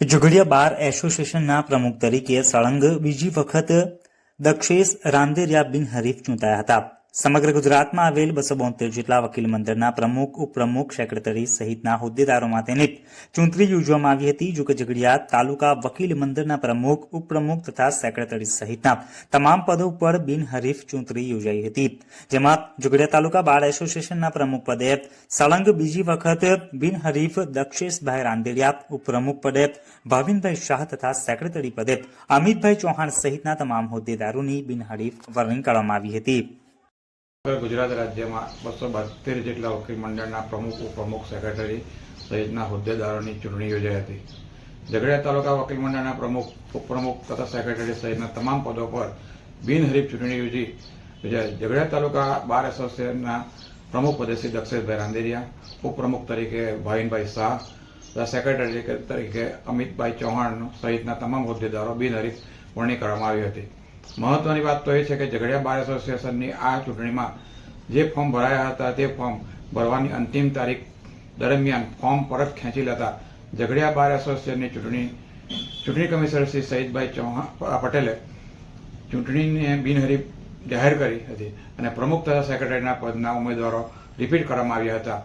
ઝઘડિયા બાર એસોસિએશનના પ્રમુખ તરીકે સળંગ બીજી વખત દક્ષેશ રાંદેરિયા બિનહરીફ ચૂંટાયા હતા. સમગ્ર ગુજરાતમાં આવેલ બસો બોતેર જેટલા વકીલ મંડળના પ્રમુખ, ઉપપ્રમુખ, સેક્રેટરી સહિતના હોદ્દેદારો તેની ચૂંટણી યોજવામાં આવી હતી. જોકે ઝઘડિયા તાલુકા વકીલ મંડળના પ્રમુખ, ઉપપ્રમુખ તથા સેક્રેટરી સહિતના તમામ પદો પર બિનહરીફ ચૂંટણી યોજાઈ હતી. જેમાં ઝઘડિયા તાલુકા બાર એસોસિએશનના પ્રમુખ પદે સળંગ, બીજી વખત બિનહરીફ દક્ષેશભાઈ રાંદેડિયા, ઉપપ્રમુખ પદે ભાવિનભાઈ શાહ તથા સેક્રેટરી પદે અમિતભાઈ ચૌહાણ સહિતના તમામ હોદ્દેદારોની બિનહરીફ વરણી કરવામાં આવી હતી. ગુજરાત રાજ્યમાં બસો બોતેર જેટલા વકીલ મંડળના પ્રમુખ, ઉપપ્રમુખ, સેક્રેટરી સહિતના હોદ્દેદારોની ચૂંટણી યોજાઈ હતી. ઝઘડિયા તાલુકા વકીલ મંડળના પ્રમુખ, ઉપપ્રમુખ તથા સેક્રેટરી સહિતના તમામ પદો પર બિનહરીફ ચૂંટણી યોજી યોજાઈ. ઝઘડિયા તાલુકા બાર એસોસિએશનના પ્રમુખ પદે શ્રી દક્ષેશભાઈ રાંદેરિયા, ઉપપ્રમુખ તરીકે ભાવિનભાઈ શાહ તથા સેક્રેટરી તરીકે અમિતભાઈ ચૌહાણ સહિતના તમામ હોદ્દેદારો બિનહરીફ વરણી કરવામાં આવી હતી. મહત્વની વાત તો એ છે કે ઝઘડિયા બાર એસોસિએશનની આ ચૂંટણીમાં જે ફોર્મ ભરાયા હતા તે ફોર્મ ભરવાની અંતિમ તારીખ દરમિયાન ફોર્મ પરત ખેંચી લેતા ઝઘડિયા બાર એસોસિએશનની ચૂંટણી ચૂંટણી કમિશનર શ્રી સહિતભાઈ ચૌહાણ પટેલે ચૂંટણીને બિનહરીફ જાહેર કરી હતી અને પ્રમુખ તથા સેક્રેટરીના પદના ઉમેદવારો રિપીટ કરવામાં આવ્યા હતા.